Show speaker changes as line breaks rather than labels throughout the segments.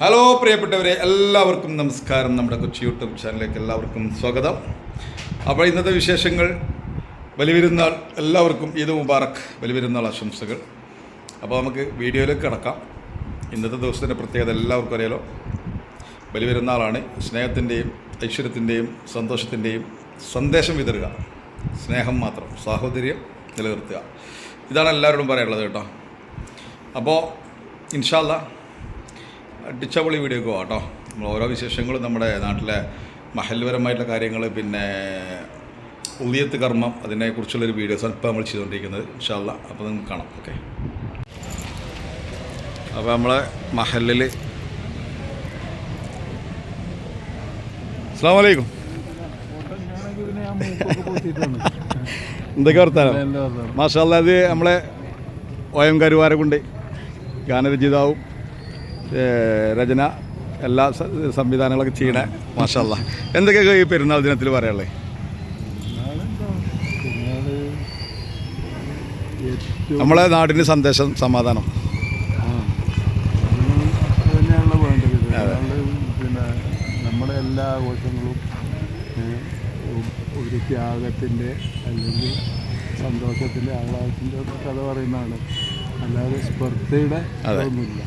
Hello പ്രിയപ്പെട്ടവരെ എല്ലാവർക്കും നമസ്കാരം. നമ്മുടെ കൊച്ചി യൂട്യൂബ് ചാനലിലേക്ക് എല്ലാവർക്കും സ്വാഗതം. അപ്പോൾ ഇന്നത്തെ വിശേഷങ്ങൾ ബലിവിരുന്നാൾ എല്ലാവർക്കും ഈദ് മുബാറക് ബലിവിരുന്നാൾ ആശംസകൾ. അപ്പോൾ നമുക്ക് വീഡിയോയിലേക്ക് കിടക്കാം. ഇന്നത്തെ ദിവസത്തിന്റെ പ്രത്യേകത എല്ലാവർക്കും അറിയാലോ. ബലിവിരുന്നാളാണ്. സ്നേഹത്തിന്റെയും ഐശ്വര്യത്തിന്റെയും സന്തോഷത്തിന്റെയും സന്ദേശം വിതറുക. സ്നേഹം മാത്രം സാഹോദര്യം നിലനിർത്തുക. ഇതാണ് എല്ലാവരോടും പറയാനുള്ളത് കേട്ടോ. അപ്പോൾ ഇൻഷാല്ല അടിച്ചപൊളി വീഡിയോ ഒക്കെ കേട്ടോ. നമ്മൾ ഓരോ വിശേഷങ്ങളും നമ്മുടെ നാട്ടിലെ മഹൽപരമായിട്ടുള്ള കാര്യങ്ങൾ പിന്നെ ഉദയത്ത് കർമ്മം അതിനെക്കുറിച്ചുള്ളൊരു വീഡിയോസാണ് ഇപ്പോൾ നമ്മൾ ചെയ്തുകൊണ്ടിരിക്കുന്നത് ഇൻഷാല്ല അപ്പോൾ നിങ്ങൾക്ക് കാണാം. ഓക്കെ അപ്പോൾ നമ്മളെ മഹലിൽ അസ്സാം വലൈക്കും എന്തൊക്കെ വർത്താനം? മാഷാല്ല അത് നമ്മളെ ഓയം കരുവാരെ കൊണ്ട് ഗാനരചിതാവും രചന എല്ലാ സംവിധാനങ്ങളൊക്കെ ചെയ്യണേ മാഷല്ല എന്തൊക്കെയൊക്കെ ഈ പെരുന്നാൾ ദിനത്തിൽ പറയാനുള്ളത് നമ്മളെ നാടിന് സന്ദേശം സമാധാനം.
പിന്നെ നമ്മുടെ എല്ലാ ആഘോഷങ്ങളും ഒരു ത്യാഗത്തിന്റെ അല്ലെങ്കിൽ സന്തോഷത്തിന്റെ ആഹ്ലാദത്തിന്റെ കഥ പറയുന്നതാണ് അല്ലാതെ സ്പർദ്ധയുടെ. ഒന്നുമില്ല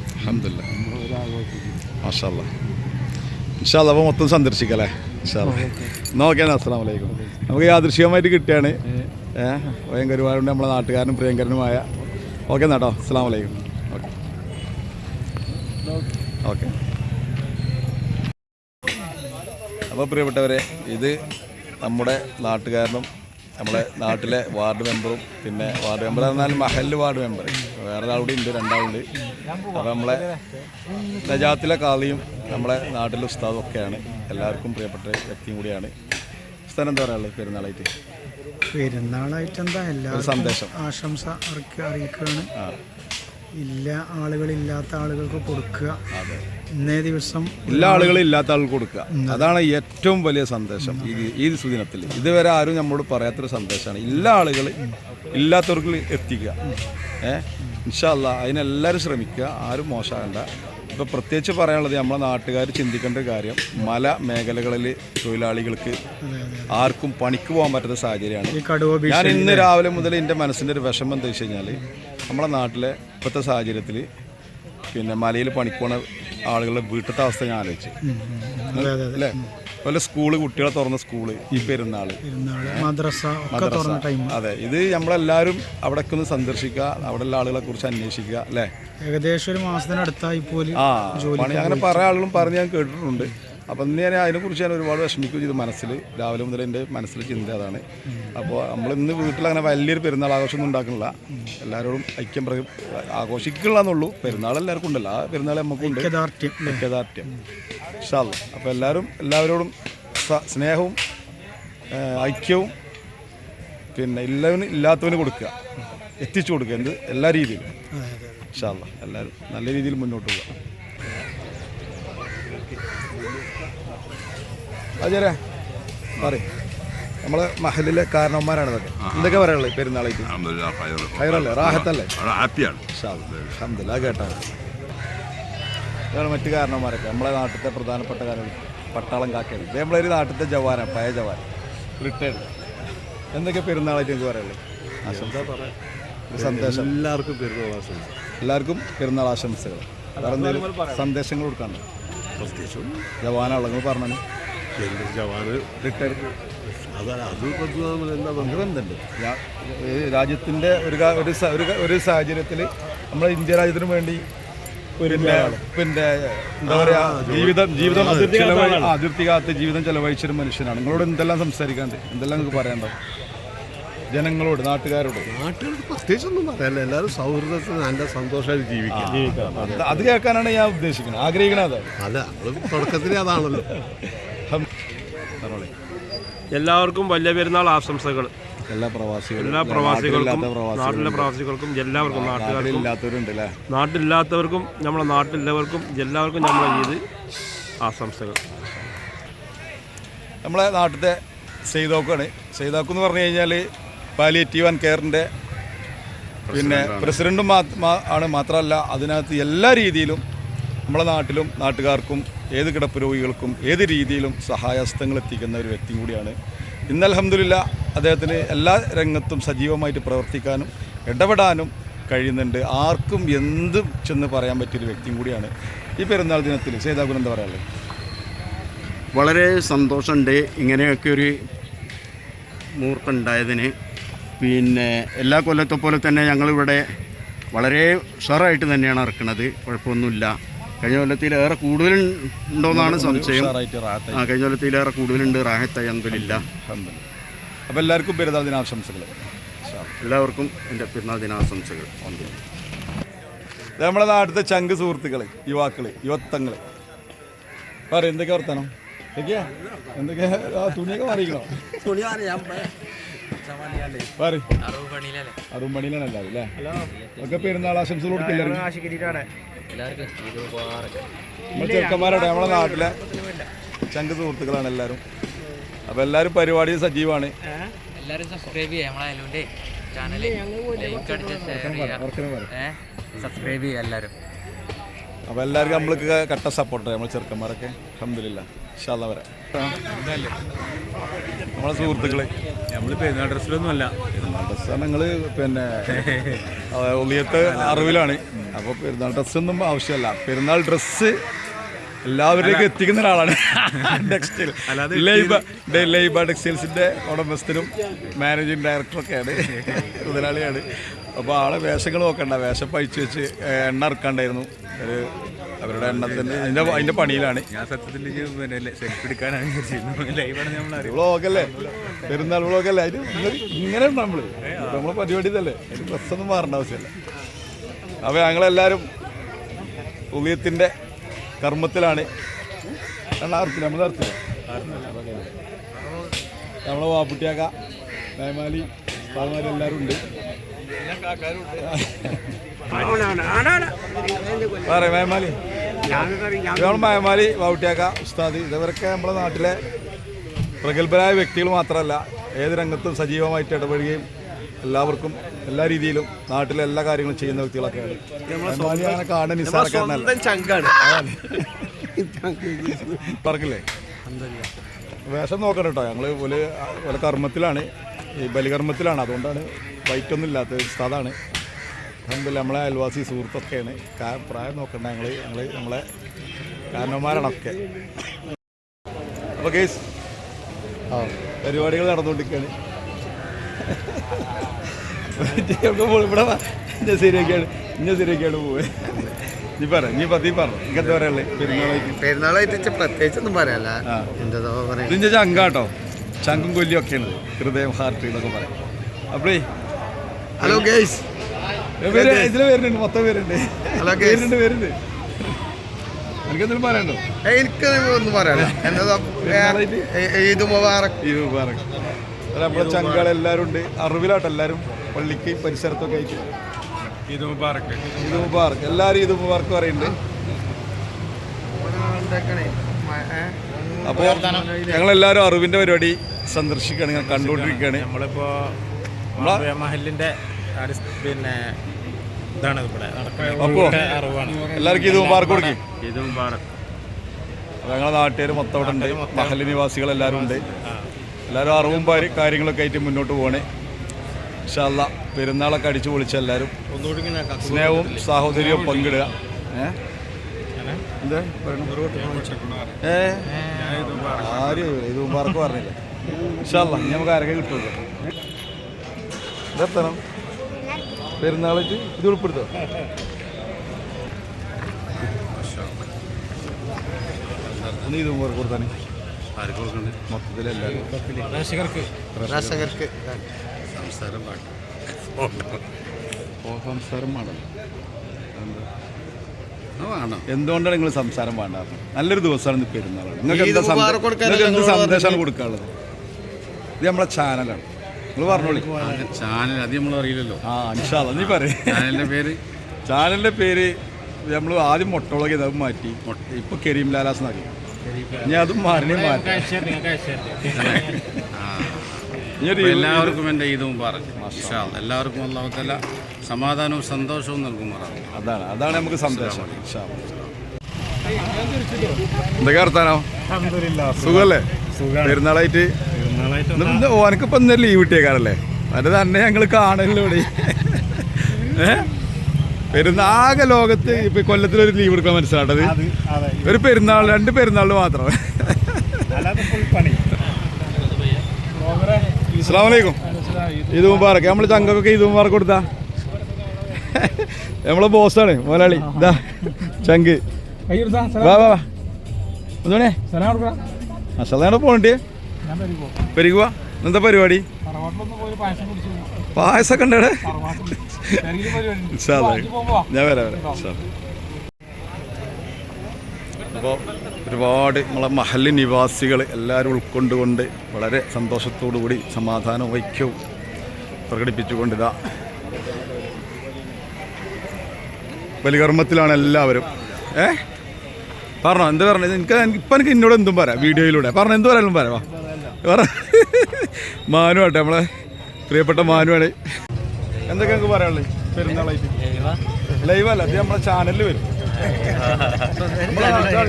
മാഷാല്ല ഇൻഷാല്ല അപ്പോൾ മൊത്തം സന്ദർശിക്കാം അല്ലേ ഇൻഷാല്ല നോക്കാൻ അസ്സാം വലൈക്കും നമുക്ക് യാദൃശ്യമായിട്ട് കിട്ടിയാണ്. ഒയം കരുവാറുണ്ട് നമ്മളെ നാട്ടുകാരനും പ്രിയങ്കരനുമായ. ഓക്കെ എന്നാട്ടോ അസ്സാം വലൈക്കും ഓക്കെ. ഓക്കെ. അപ്പോൾ പ്രിയപ്പെട്ടവരെ ഇത് നമ്മുടെ നാട്ടുകാരനും നമ്മുടെ നാട്ടിലെ വാർഡ് മെമ്പറും പിന്നെ വാർഡ് മെമ്പർ എന്നാൽ മഹൽ വാർഡ് മെമ്പർ. വേറെ ഒരാളുകൂടി ഉണ്ട് രണ്ടാളുണ്ട്. അപ്പോൾ നമ്മളെ നജാത്തിലെ കാളിയും നമ്മളെ നാട്ടിലെ ഉസ്താദും ഒക്കെയാണ്. എല്ലാവർക്കും പ്രിയപ്പെട്ട വ്യക്തിയും കൂടിയാണ്. ഉസ്താദ് എന്താ പറയാനുള്ളത്? പെരുന്നാളായിട്ട്.
പെരുന്നാളായിട്ട് എന്താ? എല്ലാ
സന്ദേശം.
ആശംസ അറിയിക്ക അറിയിക്കുകയാണ്.
ആ.
ഇല്ല ആളുകളില്ലാത്ത ആളുകൾക്ക് കൊടുക്കുക. ഇന്നേ ദിവസം
എല്ലാ ആളുകളും ഇല്ലാത്ത ആൾക്ക് കൊടുക്കുക. അതാണ് ഏറ്റവും വലിയ സന്ദേശം ഈ ഈ സുദിനത്തിൽ. ഇതുവരെ ആരും നമ്മോട് പറയാത്തൊരു സന്ദേശമാണ്. എല്ലാ ആളുകൾ ഇല്ലാത്തവർക്ക് എത്തിക്കുക. ഏഹ് ഇൻഷല്ല അതിനെല്ലാവരും ശ്രമിക്കുക. ആരും മോശമാകണ്ട. ഇപ്പോൾ പ്രത്യേകിച്ച് പറയാനുള്ളത് നമ്മളെ നാട്ടുകാർ ചിന്തിക്കേണ്ട ഒരു കാര്യം മല മേഖലകളിൽ തൊഴിലാളികൾക്ക് ആർക്കും പണിക്ക് പോകാൻ പറ്റാത്ത സാഹചര്യമാണ്. ഞാൻ ഇന്ന് രാവിലെ മുതൽ എന്റെ മനസ്സിന്റെ ഒരു വിഷമം എന്താ വെച്ച് കഴിഞ്ഞാൽ നമ്മളെ നാട്ടിലെ ഇപ്പോഴത്തെ സാഹചര്യത്തിൽ പിന്നെ മലയിൽ പണിക്കോണ ആളുകളുടെ വീട്ടിലത്തെ അവസ്ഥ ഞാൻ ആലോചിച്ചു. അല്ലേ? അതുപോലെ സ്കൂൾ കുട്ടികളെ തുറന്ന സ്കൂൾ ഈ പെരുന്നാൾ
പെരുന്നാൾ മദ്രസ
അതെ ഇത് നമ്മളെല്ലാവരും അവിടേക്ക് ഒന്ന് സന്ദർശിക്കുക അവിടെയുള്ള ആളുകളെ കുറിച്ച് അന്വേഷിക്കുക അല്ലേ?
ഏകദേശം ഒരു മാസത്തിനടുത്തായി പോലും
ആ പണി അങ്ങനെ പല ആളുകളും പറഞ്ഞ് ഞാൻ കേട്ടിട്ടുണ്ട്. അപ്പം ഇന്ന് ഞാൻ അതിനെക്കുറിച്ച് ഞാൻ ഒരുപാട് വിഷമിക്കുകയും ചെയ്തു മനസ്സിൽ. രാവിലെ മുതൽ എന്റെ മനസ്സിൽ ചിന്ത അതാണ്. അപ്പോൾ നമ്മൾ ഇന്ന് വീട്ടിൽ അങ്ങനെ വലിയൊരു പെരുന്നാൾ ആഘോഷമൊന്നും ഉണ്ടാക്കുന്നില്ല. എല്ലാവരോടും ഐക്യം പ്രക ആഘോഷിക്കുള്ളൂ പെരുന്നാൾ എല്ലാവർക്കും ഉണ്ടല്ലോ. ആ പെരുന്നാൾ നമുക്കുണ്ട്
ഐക്യദാർഢ്യം?
ഐക്യദാർഢ്യം. ഇൻഷാല്ല അപ്പോൾ എല്ലാവരും എല്ലാവരോടും സ്നേഹവും ഐക്യവും പിന്നെ ഇല്ലവന് ഇല്ലാത്തവന് കൊടുക്കുക. എത്തിച്ചു കൊടുക്കുക. എന്ത്? എല്ലാ രീതിയിലും. ഇൻഷാല്ല എല്ലാവരും നല്ല രീതിയിൽ മുന്നോട്ട് പോവുക. അജയരെ പറ നമ്മളെ മഹലിലെ കാരണവന്മാരാണ് ഇതൊക്കെ. എന്തൊക്കെ പറയാനുള്ളത്
പെരുന്നാളേക്ക്.
ഹൈറല്ലേ റാഹത്തല്ലേ?
ഹാപ്പിയാണ്
ഇതാണ് മറ്റു കാരണവന്മാരൊക്കെ. നമ്മളെ നാട്ടിലത്തെ പ്രധാനപ്പെട്ട കാര്യങ്ങൾ പട്ടാളം കാക്കയാണ്. ഇത് നമ്മളൊരു നാട്ടിലത്തെ ജവാനാണ് പഴയ ജവാൻ. റിട്ടയർഡ്. എന്തൊക്കെ പെരുന്നാളായിട്ട് എനിക്ക് പറയാനുള്ളത്? ആശംസ പറയാം? സന്ദേശം.
എല്ലാവർക്കും പെരുന്നാൾ ആശംസ
എല്ലാവർക്കും പെരുന്നാൾ ആശംസകൾ. വേറെ എന്തെങ്കിലും സന്ദേശങ്ങൾ കൊടുക്കാനുണ്ടോ? നിങ്ങൾ പറഞ്ഞു
ജവാന്
റിട്ടയർഡ്
അത് അത് പറ്റുന്ന എന്താ
ബന്ധമുണ്ട് രാജ്യത്തിന്റെ ഒരു ഒരു ഒരു സാഹചര്യത്തിൽ നമ്മുടെ ഇന്ത്യ രാജ്യത്തിന് വേണ്ടി പിന്നെ പിന്നെ എന്താ പറയാ ജീവിതം ജീവിതം ചെലവഴി അതിർത്തി കാത്ത് ജീവിതം ചെലവഴിച്ചൊരു മനുഷ്യനാണ്. നിങ്ങളോട് എന്തെല്ലാം സംസാരിക്കാണ്ട്? എന്തെല്ലാം നിങ്ങൾക്ക് പറയണ്ടോ ജനങ്ങളോട് നാട്ടുകാരോട്.
നാട്ടുകാരോട് പ്രത്യേകിച്ചൊന്നും പറയല്ല. എല്ലാവരും സൗഹൃദത്തിൽ നല്ല സന്തോഷമായിട്ട് ജീവിക്കാം.
അത് കേൾക്കാനാണ് ഞാൻ ഉദ്ദേശിക്കുന്നത്. ആഗ്രഹിക്കണത്.
അല്ല നമ്മൾ തുടക്കത്തിൽ അതാണല്ലോ.
എല്ലാവർക്കും വലിയ പെരുന്നാൾ ആശംസകൾ.
എല്ലാ പ്രവാസികളും
എല്ലാ പ്രവാസികൾക്കും നാട്ടിലെ പ്രവാസികൾക്കും എല്ലാവർക്കും നാട്ടുകാർക്കും നാട്ടിലില്ലാത്തവർക്കും നമ്മളെ നാട്ടിലുള്ളവർക്കും എല്ലാവർക്കും നമ്മളെ ഈദ് ആശംസകൾ.
നമ്മളെ നാട്ടിലത്തെ സെയ്തോക്കാണ് സെയ്തോക്ക് എന്ന് പറഞ്ഞു കഴിഞ്ഞാൽ പാലിയേറ്റീവ് ആൻഡ് കെയറിന്റെ പിന്നെ മാ- ആണ്. മാത്രമല്ല അതിനകത്ത് എല്ലാ രീതിയിലും നമ്മളെ നാട്ടിലും നാട്ടുകാർക്കും ഏത് കിടപ്പ് രോഗികൾക്കും ഏത് രീതിയിലും സഹായഹസ്തങ്ങൾ എത്തിക്കുന്ന ഒരു വ്യക്തി കൂടിയാണ്. ഇന്ന് അലഹമില്ല അദ്ദേഹത്തിന് എല്ലാ രംഗത്തും സജീവമായിട്ട് പ്രവർത്തിക്കാനും ഇടപെടാനും കഴിയുന്നുണ്ട്. ആർക്കും എന്തും ചെന്ന് പറയാൻ പറ്റിയൊരു വ്യക്തിയും കൂടിയാണ് ഈ പെരുന്നാൾ ദിനത്തിൽ. സേതാകുൻ എന്താ പറയാനുള്ളത്?
വളരെ സന്തോഷമുണ്ട്. ഇങ്ങനെയൊക്കെ ഒരു മൂർത്തുണ്ടായതിന്. പിന്നെ എല്ലാ കൊല്ലത്തെ പോലെ തന്നെ ഞങ്ങളിവിടെ വളരെ ഉഷാറായിട്ട് തന്നെയാണ് ഇറക്കുന്നത്. കുഴപ്പമൊന്നുമില്ല. കഴിഞ്ഞ കൊല്ലത്തിലേറെ കൂടുതലുണ്ടോയെന്നാണ് സംശയം.
ഉഷാറായിട്ട് റാഹത്തായി.
ആ കഴിഞ്ഞ കൊല്ലത്തിലേറെ കൂടുതലുണ്ട്. റാഹത്തായി. അന്തലില്ല
അപ്പം അപ്പോൾ എല്ലാവർക്കും പെരുന്നാൾ ദിനാശംസകൾ.
എല്ലാവർക്കും എന്റെ പെരുന്നാൾ ദിനാശംസകൾ.
നമ്മുടെ നാട്ടിലത്തെ ചങ്ക് സുഹൃത്തുക്കൾ യുവാക്കൾ യുവത്വങ്ങൾ പറ എന്തൊക്കെ വർത്തനം? എന്തൊക്കെയാ? തുണിയൊക്കെ മാറിക്കണോ പറ അറുപണിയിലാണ് എല്ലാവരും അല്ലേ? ഒക്കെ പെരുന്നാൾ ആശംസകൾ കൊടുക്കില്ല നമ്മൾ ചെറുക്കന്മാരോടെ നമ്മളെ നാട്ടിലെ ചങ്ക് സുഹൃത്തുക്കളാണ് എല്ലാവരും. അപ്പോൾ എല്ലാരും പരിപാടി സജീവാണ്.
എല്ലാവരും സബ്സ്ക്രൈബ് നമ്മളെ ലൈക്ക് അടിച്ച് ഷെയർ സബ്സ്ക്രൈബ്
അപ്പോൾ എല്ലാവർക്കും നമ്മൾക്ക് കട്ട സപ്പോർട്ട് നമ്മൾ ചെറുക്കന്മാരൊക്കെ. അഹമ്മദില്ല ഇൻഷാല്ല വരാം. നമ്മളെ സുഹൃത്തുക്കളെ.
നമ്മൾ പെരുന്നാൾ ഡ്രസ്സിലൊന്നും അല്ല.
പെരുന്നാൾ ഡ്രസ്സാണ് ഞങ്ങൾ പിന്നെ ഒളിയത്തെ അറിവിലാണ്. അപ്പോൾ പെരുന്നാൾ ഡ്രസ്സൊന്നും ആവശ്യമല്ല പെരുന്നാൾ ഡ്രസ്സ് എല്ലാവരിലേക്കും എത്തിക്കുന്ന ഒരാളാണ്. ടെക്സ്റ്റൈൽ. ലൈബ ലൈബ ടെക്സ്റ്റൈൽസിന്റെ ഉടമസ്ഥനും മാനേജിങ് ഡയറക്ടറൊക്കെയാണ്. മുതലാളിയാണ്. അപ്പോൾ ആളെ വേഷങ്ങൾ നോക്കണ്ട. വേഷം പഴിച്ച് വെച്ച് എണ്ണ ഇറക്കാണ്ടായിരുന്നു ഒരു അവരുടെ എണ്ണത്തിന് അതിന്റെ അതിന്റെ പണിയിലാണ്.
ഞാൻ സത്യത്തിൽ സെൽഫി എടുക്കാനാണ് ലൈവാണ് നമ്മൾ
വ്ളോഗല്ലേ പെരുന്നാൾ വ്ളോഗല്ലേ അതിന് ഇങ്ങനെ- നമ്മൾ. നമ്മൾ നമ്മളെ പരിപാടി ഇതല്ലേ? അതിന് ഡ്രസ്സൊന്നും മാറേണ്ട ആവശ്യമില്ല. അപ്പോൾ ഞങ്ങളെല്ലാവരും ഉളിയത്തിന്റെ കർമ്മത്തിലാണ്. അർത്ഥം നമ്മൾ അർത്ഥം നമ്മളെ വാപ്പുട്ടിയാക്ക മേമാലി പാൽമാരി എല്ലാവരും ഉണ്ട്. പറയാം മേമാലി. നമ്മൾ വൗട്ടിയാക്ക വാവുട്ടിയാക്ക ഉസ്താദ് ഇതവരൊക്കെ നമ്മുടെ നാട്ടിലെ പ്രഗത്ഭരായ വ്യക്തികൾ മാത്രമല്ല ഏത് രംഗത്തും സജീവമായിട്ട് ഇടപെടുകയും എല്ലാവർക്കും എല്ലാ രീതിയിലും നാട്ടിലെ എല്ലാ കാര്യങ്ങളും ചെയ്യുന്ന വ്യക്തികളൊക്കെയാണ്. കാണാൻ നിസ്സാരക്കാരനല്ല. പറക്കില്ലേ വേഷം നോക്കണം കേട്ടോ ഞങ്ങൾ ഒരു കർമ്മത്തിലാണ് ഈ ബലികർമ്മത്തിലാണ്. അതുകൊണ്ടാണ് വൈറ്റൊന്നും ഇല്ലാത്തത്. ഉസ്താദാണ്. അഹമ്മദില്ല നമ്മളെ അയൽവാസി സുഹൃത്തൊക്കെയാണ്. പ്രായം നോക്കണ്ട ഞങ്ങൾ ഞങ്ങൾ നമ്മളെ കാരണവന്മാരാണൊക്കെ. അപ്പോൾ കേസ് ആ. പരിപാടികൾ നടന്നുകൊണ്ടിരിക്കുകയാണ്. ഇവിടെ. ഇന്ന ശരിയൊക്കെയാണ് ഇന്ന ശരിയൊക്കെയാണ് പോവുക നീ പറ നീ പതി പറഞ്ഞു എനിക്ക് എന്താ പറയാനുള്ളത് പെരുന്നാളായിട്ട്.
പെരുന്നാളായിട്ട് പ്രത്യേകിച്ച് ഒന്നും പറയാല്ല എന്തോ പറയാ?
ഇതിന്റെ ചങ്ക കേട്ടോ. ചങ്കും കൊല്ലിയൊക്കെയാണ് ഹൃദയം ഹാർട്ട് എന്നൊക്കെ പറയാം. അപ്പോഴേ
ഹലോ ഗേയ്സ്
ഇതിൽ വരുന്നുണ്ട് മൊത്തം വരുന്നുണ്ട്.
Hello, guys.
വരുന്നുണ്ട് വരുന്നുണ്ട്. എനിക്കെന്തെങ്കിലും പറയാനുണ്ടോ?
എനിക്ക് ഒന്നും പറയാല്ല എന്താ ഈദ് മുബാറക്.
മുബാറക്. ഉണ്ട്. അറിവിലാട്ട് എല്ലാവരും. പള്ളിക്ക് പരിസരത്തൊക്കെ ആയിട്ട്.
എല്ലാരും മുബാറക്ക്
ഇത് മുബാർക്ക് എല്ലാവരും ഇത് ഞങ്ങൾ പറയുന്നുണ്ട്. അപ്പോൾ ഞങ്ങളെല്ലാവരും അറിവിന്റെ പരിപാടി സന്ദർശിക്കുകയാണ് ഇങ്ങനെ കണ്ടുകൊണ്ടിരിക്കുകയാണ്.
നമ്മളിപ്പോ
നമ്മളെ
മഹലിന്റെ പിന്നെ ഇതാണ് ഇവിടെ.
എല്ലാവർക്കും ഇത് മുബാർക്ക് കൊടുക്കും. നാട്ടുകാർ മൊത്തം ഇവിടെ ഉണ്ട്. മഹൽ നിവാസികൾ എല്ലാവരും ഉണ്ട്. എല്ലാവരും അറിവും പാരി- കാര്യങ്ങളൊക്കെ ആയിട്ട് മുന്നോട്ട് പോകണേ ഇഷല്ല പെരുന്നാളൊക്കെ അടിച്ചു പൊളിച്ച എല്ലാവരും സ്നേഹവും സാഹോദര്യവും പങ്കിടുക. ഏ? ആരും? ഇത് പറഞ്ഞില്ല? ഇഷല്ല ഇനി നമുക്ക് ആരൊക്കെ കിട്ടുമല്ലോ ഇതെത്തണം. പെരുന്നാളിച്ച് ഇത് ഉൾപ്പെടുത്തുക ഇത് സംസാരം എന്തുകൊണ്ടാണ് നിങ്ങൾ സംസാരം വേണ്ടത് നല്ലൊരു ദിവസമാണ്
കൊടുക്കാൻ
നിങ്ങൾക്ക് എന്ത് സന്ദേശമാണ് കൊടുക്കാനുള്ളത്? ഇത് നമ്മളെ ചാനലാണ് നിങ്ങൾ പറഞ്ഞോളി.
ചാനൽ അത് നമ്മൾ അറിയില്ലല്ലോ.
ആ നീ പറയേ.
ചാനലിന്റെ പേര്.
ചാനലിന്റെ പേര് നമ്മൾ ആദ്യം മൊട്ടോളൊക്കെ അത് മാറ്റി. ഇപ്പൊ കരീം ലാലാസ് എന്നാക്കി ഇനി അതും മാറി മാറ്റി
എല്ലാവർക്കും എന്റെ ഇതും പറഞ്ഞു. എല്ലാവർക്കും ഒന്നാമത്തല്ല സമാധാനവും സന്തോഷവും നൽകുമാറാണ്
അതാണ് അതാണ് നമുക്ക് സന്തോഷം. എന്തൊക്കെ വർത്താനോ? സുഖല്ലേ? പെരുന്നാളായിട്ട് ഇന്ന് ഓനക്കിപ്പോ ഇന്നലെ ലീവ് കിട്ടിയേക്കാറല്ലേ അത് തന്നെ ഞങ്ങൾ കാണല്ലോ ഇവിടെ. പെരുന്നാകെ ലോകത്ത് ഇപ്പൊ കൊല്ലത്തിൽ ഒരു ലീവ് എടുക്കാൻ മനസ്സിലാട്ടത് ഒരു പെരുന്നാൾ രണ്ട് പെരുന്നാളിന് മാത്രം. അസ്സാമലൈക്കും ഇത് മുബാറക്ക് നമ്മൾ ചങ്കൊക്കെ ഇത് മുബാറക്ക് കൊടുത്താ? നമ്മളെ ബോസാണ് മുതലാളി. ഇതാ ചങ്ക്. വാ വാ വാ. ഒന്നുകൂടെ. അസലാണ് പോകണ്ടേ പെരുകുക എന്താ പരിപാടി? പായസൊക്കെ ഉണ്ട്. ഞാൻ വരാം വരാം. അപ്പോൾ ഒരുപാട് നമ്മളെ മഹൽ നിവാസികൾ എല്ലാവരും ഉൾക്കൊണ്ടുകൊണ്ട് വളരെ സന്തോഷത്തോടു കൂടി സമാധാനവും ഐക്യവും പ്രകടിപ്പിച്ചുകൊണ്ടിതാ ബലികർമ്മത്തിലാണ് എല്ലാവരും. ഏ? പറഞ്ഞോ എന്ത് പറഞ്ഞു? എനിക്ക് ഇപ്പം എനിക്ക് എന്നോട് എന്തും പറയാം. വീഡിയോയിലൂടെ. പറഞ്ഞോ എന്ത് പറയാനും പറയാം. വാ. മാനു ആട്ടെ നമ്മളെ പ്രിയപ്പെട്ട മാനുവാണ്. എന്തൊക്കെ നമുക്ക് പറയാനുള്ളത് പെരുന്നാളായിട്ട്. ലൈവ് അല്ല അത് നമ്മളെ ചാനലിൽ വരും.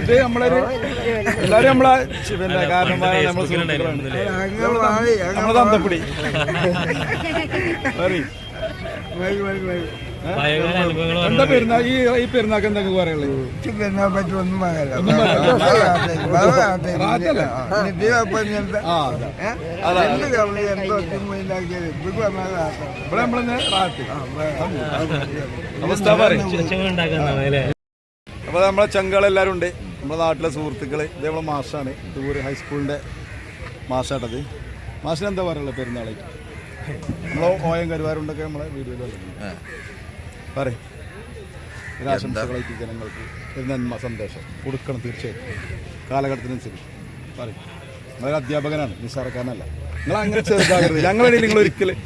ഇത് നമ്മളൊരു എല്ലാവരും നമ്മളെ പിന്നെ കാരണന്മാരാണ് നമ്മളെ സുഹൃത്തുക്കളാണ്. നമ്മളെ തന്തപ്പൊടി? എന്താ പെരുന്നാൾ ഈ ഈ പെരുന്നാൾക്ക് പറയാനുള്ളത് അപ്പോൾ നമ്മളെ ചങ്കളെല്ലാവരും ഉണ്ട്. നമ്മുടെ നാട്ടിലെ സുഹൃത്തുക്കൾ. ഇത് നമ്മളെ മാഷാണ്. ദൂരെ ഹൈസ്കൂളിന്റെ മാഷാട്ടത്. മാഷിനെന്താ പറയുള്ളത് പെരുന്നാളായിട്ട് നമ്മളെ ഓയം കരുവാരുണ്ടൊക്കെ നമ്മളെ വീഡിയോയിൽ പറയും. ആശംസകളായിട്ട് ജനങ്ങൾക്ക് ഒരു നന്മ സന്ദേശം കൊടുക്കണം തീർച്ചയായിട്ടും. കാലഘട്ടത്തിനനുസരിച്ച്. പറയും. നിങ്ങളൊരു അധ്യാപകനാണ് നിസ്സാറക്കാരനല്ല നിങ്ങൾ അങ്ങനെ ചെറുതാകരുത്. ഞങ്ങളുടെ നിങ്ങൾ ഒരിക്കലും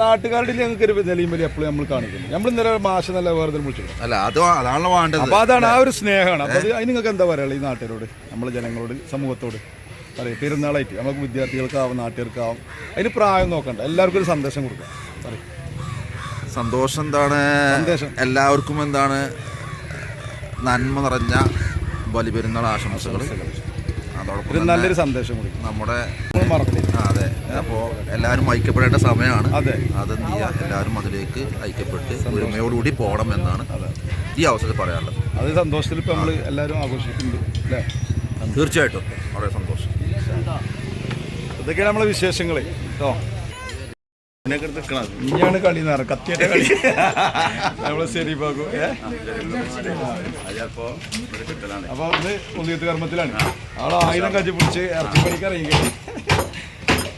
നാട്ടുകാരുടെ ഞങ്ങൾക്ക് ഒരു നിലയും വലിയ എപ്പോഴും നമ്മൾ കാണിക്കുന്നു. നമ്മൾ ഇന്നലെ മാഷ നല്ല വേറെ വിളിച്ചു
അല്ല അത് അതാണ് വേണ്ടത്.
അപ്പൊ അതാണ് ആ ഒരു സ്നേഹമാണ്. അപ്പൊ അത് അതിന് നിങ്ങൾക്ക് എന്താ പറയുക ഈ നാട്ടുകാരോട്? നമ്മളെ ജനങ്ങളോട് സമൂഹത്തോട്? പറയും പെരുന്നാളായിട്ട്. നമുക്ക് വിദ്യാർത്ഥികൾക്കാവും നാട്ടുകാർക്കാവും. അതിന് പ്രായം നോക്കണ്ട. എല്ലാവർക്കും ഒരു സന്ദേശം കൊടുക്കാം. പറയും.
സന്തോഷം എന്താണ്? എല്ലാവർക്കും എന്താണ്? നന്മ നിറഞ്ഞ ബലിപെരുന്നാൾ ആശംസകൾ.
ഒരു നല്ലൊരു സന്ദേശം കൂടി.
നമ്മുടെ അതെ. അപ്പോൾ എല്ലാവരും ഐക്യപ്പെടേണ്ട സമയമാണ്.
അതെ.
ചെയ്യുക എല്ലാവരും അതിലേക്ക് ഐക്യപ്പെട്ട് ഒരുമയോടുകൂടി പോകണം എന്നാണ് ഈ അവസരത്തിൽ പറയാനുള്ളത്.
അത് സന്തോഷത്തിൽ ഇപ്പൊ നമ്മൾ എല്ലാവരും ആഘോഷിക്കുന്നുണ്ട് അല്ലേ?
തീർച്ചയായിട്ടും. വളരെ സന്തോഷം.
ഇതൊക്കെയാണ് നമ്മളെ വിശേഷങ്ങൾ കേട്ടോ ഇനിയാണ് കളി എന്ന് പറയാം കത്തിയുടെ കളി. നമ്മളെ ശരി പോകും അപ്പൊ അത് ഉദയത്ത് കർമ്മത്തിലാണ്. ആളെ ആയിരം കച്ചി പിടിച്ച് ഇറച്ചിപ്പണിക്ക് ഇറങ്ങി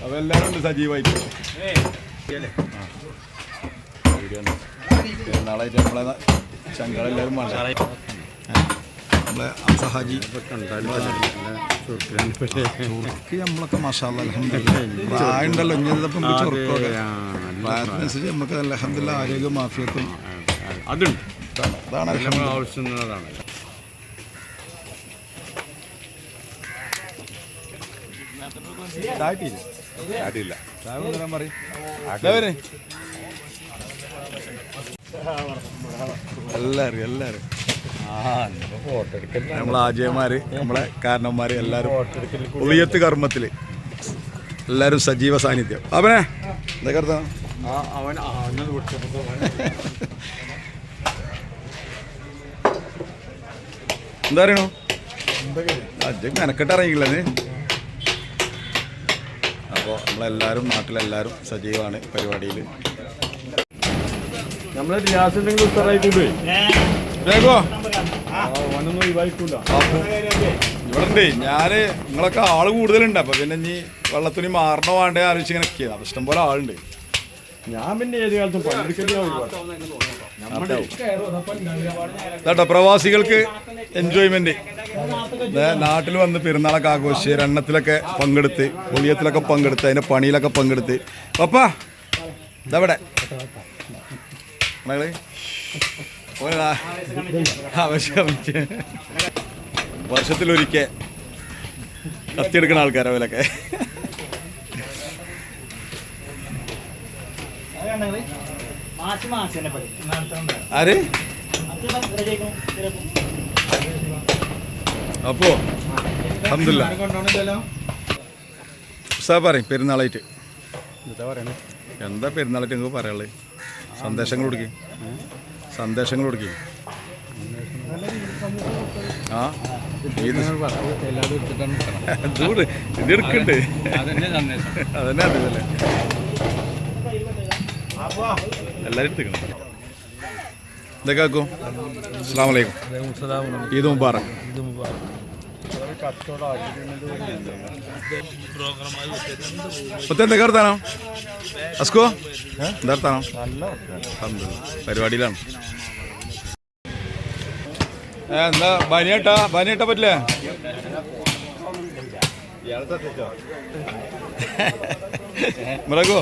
അപ്പൊ എല്ലാവരും ഉണ്ട് സജീവായിട്ട്. നാളായിട്ട് നമ്മളെ ചങ്കളെല്ലാവരും വേണ്ട നമ്മളെ അസഹാജി. ചുർക്ക് നമ്മളൊക്കെ മസാല പ്രായം ഉണ്ടല്ലോ ഇങ്ങനത്തെ ചുർക്കൊക്കെ പ്രായത്തിനനുസരിച്ച് നമുക്ക് അലഹമില്ല ആരോഗ്യ മാഫിയത്തും
അതുണ്ട്.
അതാണ്.
ആവശ്യമുള്ളതാണ്.
ചായട്ടിയില്ലേ? ചായ കൊണ്ടുവരാൻ പറയ്. എല്ലാവരും വരെ. നമ്മളെ ആജയന്മാര് നമ്മളെ കാരണന്മാര് എല്ലാരും ഉളിയത്ത് കർമ്മത്തിൽ എല്ലാരും സജീവ സാന്നിധ്യം. അവനെ എന്തൊക്കെ മെനക്കെട്ടറിയില്ല എന്താ നമ്മളെല്ലാരും നാട്ടിലെല്ലാരും മെനക്കെട്ട് അപ്പോൾ നമ്മളെല്ലാവരും നാട്ടിലെല്ലാവരും സജീവമാണ് പരിപാടിയിൽ
നമ്മളെ ഗ്യാസിലെങ്കിലും ഉത്തരായിക്കൂടെ ഒഴിവായിക്കൂല
ഇവിടെ ഞാൻ നിങ്ങളൊക്കെ ആൾ കൂടുതലുണ്ട്. അപ്പൊ പിന്നെ ഇനി വെള്ളത്തുണി മാറണോ വേണ്ടേ ആലോചിച്ച് ഇങ്ങനെ നിൽക്കുക അത് ഇഷ്ടംപോലെ ആളുണ്ട്.
ഞാൻ പിന്നെ ഏത് കാലത്തും പങ്കെടുക്കലില്ല
കേട്ടോ പ്രവാസികൾക്ക് എൻജോയ്മെന്റ് നാട്ടിൽ വന്ന് പെരുന്നാളൊക്കെ ആഘോഷിച്ച് എണ്ണത്തിലൊക്കെ പങ്കെടുത്ത് പൊളിയത്തിലൊക്കെ പങ്കെടുത്ത് അതിന്റെ പണിയിലൊക്കെ പങ്കെടുത്ത്. പപ്പാ ഇതവിടെ? മകൾ ഓനാ ആവശ്യം വർഷത്തിലൊരിക്കൽ കത്തിയെടുക്കുന്ന ആൾക്കാരെ അവലൊക്കെ ആര്? അപ്പോ അഹമ്മദില്ല സാ പറയും പെരുന്നാളായിട്ട്. എന്താ പെരുന്നാളായിട്ട് നിങ്ങൾക്ക് പറയാനുള്ളത് സന്ദേശങ്ങൾ കൊടുക്കും. സന്ദേശങ്ങൾ കൊടുക്കുക ആ? ഇത് ദൂട് ഇത് എടുക്കണ്ട്. അതന്നെ അതല്ലേ എല്ലാവരും എടുത്തിക്കണം എന്തൊക്കെ ആക്കും. അസ്സാം വലൈക്കും ഈദ് മുബാറക്. ഇപ്പത്തെ എന്തൊക്കെ വർത്താനോ? അസ്കോ? എന്താ വർത്താനോ? അൽഹംദുലില്ലാ. പരിപാടിയിലാണ്. ഏ, എന്താ ബനിയേട്ടാ? ബനിയേട്ടാ പറ്റില്ലേ? മൃഗോ?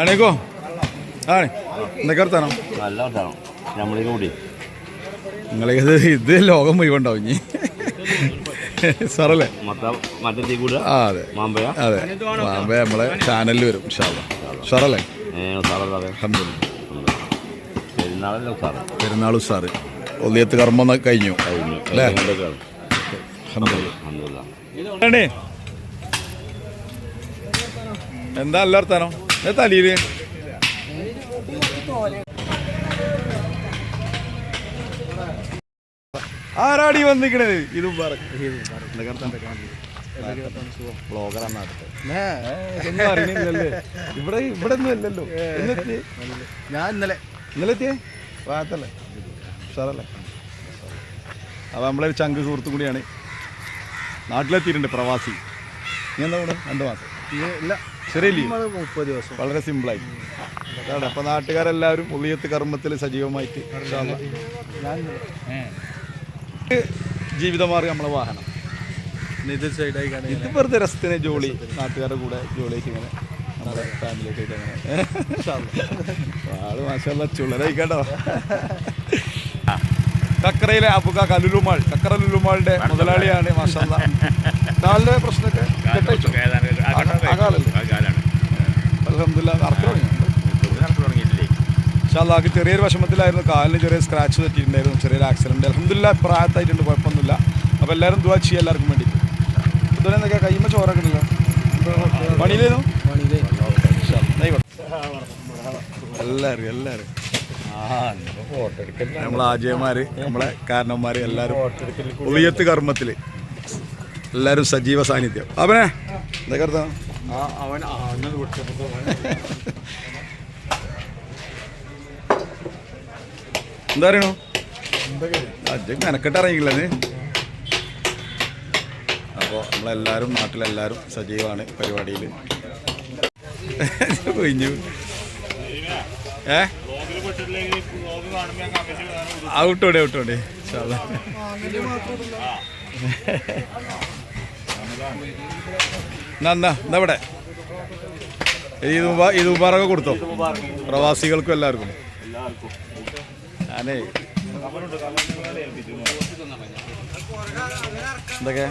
ആണേക്കോ ആണ്. എന്തൊക്കെ വർത്താനോ?
നല്ല വർത്താനം. നമ്മളിത് കൂടി.
നിങ്ങളെ ഇത് ലോകം മുഴുവണ്ടാവും ഇനി. സാറല്ലേ? ആ അതെ. അതെ. മാമ്പ നമ്മളെ ചാനലിൽ വരും സാറല്ലേ? പെരുന്നാൾ സാറ് ഒലിയത്ത് കർമ്മം കഴിഞ്ഞു. അല്ലേ? എന്താ അല്ലർത്താനോ ആരാടി വന്നിക്കണത്? ഇതും അറിയണില്ലല്ലേ ഇവിടെ ഇവിടെ ഒന്നും അല്ലല്ലോ ഞാൻ ഇന്നലെ ഇന്നലെ എത്തിയേ ഭാഗത്തല്ലേ ഉഷാറല്ലേ? അപ്പൊ നമ്മളെ ഒരു ചങ്ക് സുഹൃത്തും കൂടിയാണ്. നാട്ടിലെത്തിയിട്ടുണ്ട് പ്രവാസി. നീ എന്താ കൂടെ രണ്ട് മാസം. ഇല്ല. ശരിയല്ലേ
മുപ്പത് ദിവസം.
വളരെ സിമ്പിളായി അതാണ്. അപ്പോൾ നാട്ടുകാരെല്ലാവരും ഉള്ളിയത്ത് കർമ്മത്തിൽ സജീവമായിട്ട്. ജീവിതമാറി നമ്മളെ വാഹനം. ഇത് സൈഡായി ഇത് വെറുതെ രസത്തിന് ജോളി. നാട്ടുകാരുടെ കൂടെ ജോലിയായിട്ട് ഇങ്ങനെ നമ്മുടെ ഫാമിലിയൊക്കെ ആയിട്ട് അങ്ങനെ. ആൾ മാഷല്ല ചുള്ളരായിക്കാട്ടോ കക്കറയിലെ അബുക കലുലുമാൾ. കക്കറ ലുലുമാളിന്റെ മുതലാളിയാണ് മാഷല്ല പ്രശ്നമൊക്കെ കെട്ടയച്ചോ? അകാലല്ലേ? അൽഹംദുലില്ലാ, നടക്കൽ തുടങ്ങി. ഷാല്ലാക്ക് ചെറിയൊരു വിഷമത്തിലായിരുന്നു. കാലിന് ചെറിയ സ്ക്രാച്ച് പറ്റിയിട്ടുണ്ടായിരുന്നു ചെറിയൊരു ആക്സിഡന്റ് അലഹമില്ല പ്രായത്തായിട്ടുണ്ട് കുഴപ്പമൊന്നുമില്ല. അപ്പോൾ എല്ലാവരും ദുവാ ചെയ്യുക എല്ലാവർക്കും വേണ്ടി ഇതുവരെ എന്തൊക്കെയാ കൈമ ചോറൊക്കെ ഉണ്ടല്ലോ? പണിയിലേന്നു എല്ലാവരും എല്ലാവരും നമ്മളെ ആജയന്മാര് നമ്മളെ കാരണന്മാര് എല്ലാവരും ഉളിയത്ത് കർമ്മത്തിൽ. എല്ലാവരും സജീവ സാന്നിധ്യം. അവനെ എന്തൊക്കെ അർത്ഥം എന്താ പറയണു? അജ് മെനക്കെട്ട് ഇറങ്ങിയില്ല നീ അപ്പോൾ നമ്മളെല്ലാവരും നാട്ടിലെല്ലാവരും സജീവമാണ് പരിപാടിയിൽ കൊഴിഞ്ഞു ഏ? ഔട്ടോടെ ഔട്ടോടെ വിട്ടോടെ ഇൻഷാല്ലാ. എന്നാ എന്നാ എന്നാ ഇവിടെ. ഈദ് മുബാ ഈദ് മുബാറൊക്കെ കൊടുത്തോ? പ്രവാസികൾക്കും എല്ലാവർക്കും. ഞാനേ. എന്തൊക്കെ?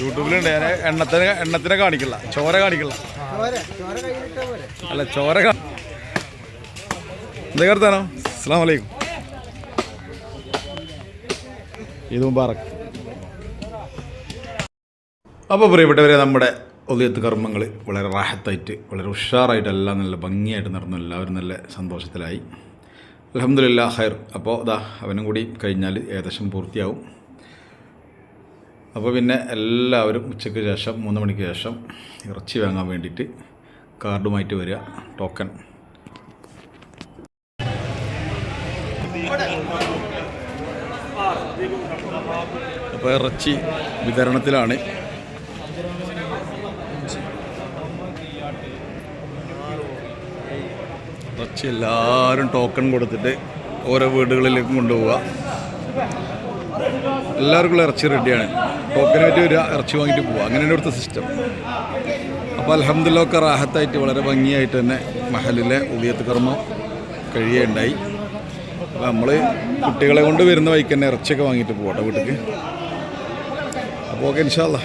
യൂട്യൂബിലുണ്ട്. ഞാൻ എണ്ണത്തിന് എണ്ണത്തിനെ കാണിക്കില്ല. ചോര കാണിക്കില്ല. അല്ല ചോര എന്തൊക്കെ വർത്താനോ? അസ്സാം വലൈക്കും ഇത് മുബാറക് അപ്പോൾ പ്രിയപ്പെട്ടവരെ നമ്മുടെ ഒലിയത്ത് കർമ്മങ്ങൾ വളരെ റാഹത്തായിട്ട് വളരെ ഉഷാറായിട്ട് എല്ലാം നല്ല ഭംഗിയായിട്ട് നടന്നു. എല്ലാവരും നല്ല സന്തോഷത്തിലായി. അലഹമില്ല ഹൈർ അപ്പോൾ ഇതാ അവനും കൂടി കഴിഞ്ഞാൽ ഏകദേശം പൂർത്തിയാവും. അപ്പോൾ പിന്നെ എല്ലാവരും ഉച്ചയ്ക്ക് ശേഷം മൂന്ന് മണിക്ക് ശേഷം ഇറച്ചി വാങ്ങാൻ വേണ്ടിയിട്ട് കാർഡുമായിട്ട് വരിക. ടോക്കൺ. അപ്പോൾ ഇറച്ചി വിതരണത്തിലാണ്. ഇറച്ചി എല്ലാവരും ടോക്കൺ കൊടുത്തിട്ട് ഓരോ വീടുകളിലേക്കും കൊണ്ടുപോവുക എല്ലാവർക്കും ഉള്ള ഇറച്ചി റെഡിയാണ് ടോക്കനായിട്ട് ഒരു ഇറച്ചി വാങ്ങിയിട്ട് പോവുക അങ്ങനെ ഇവിടുത്തെ സിസ്റ്റം അപ്പോൾ അലഹമ്മദില്ലൊക്കെ റാഹത്തായിട്ട് വളരെ ഭംഗിയായിട്ട് തന്നെ മഹലിലെ ഉദയത്ത് കർമ്മം കഴിയുകയുണ്ടായി. അപ്പോൾ നമ്മൾ കുട്ടികളെ കൊണ്ട് വരുന്ന വൈക്ക് തന്നെ ഇറച്ചിയൊക്കെ വാങ്ങിയിട്ട് പോകട്ടെ വീട്ടിലേക്ക്. അപ്പോൾ ഓക്കെ ഇൻഷാല്ലാ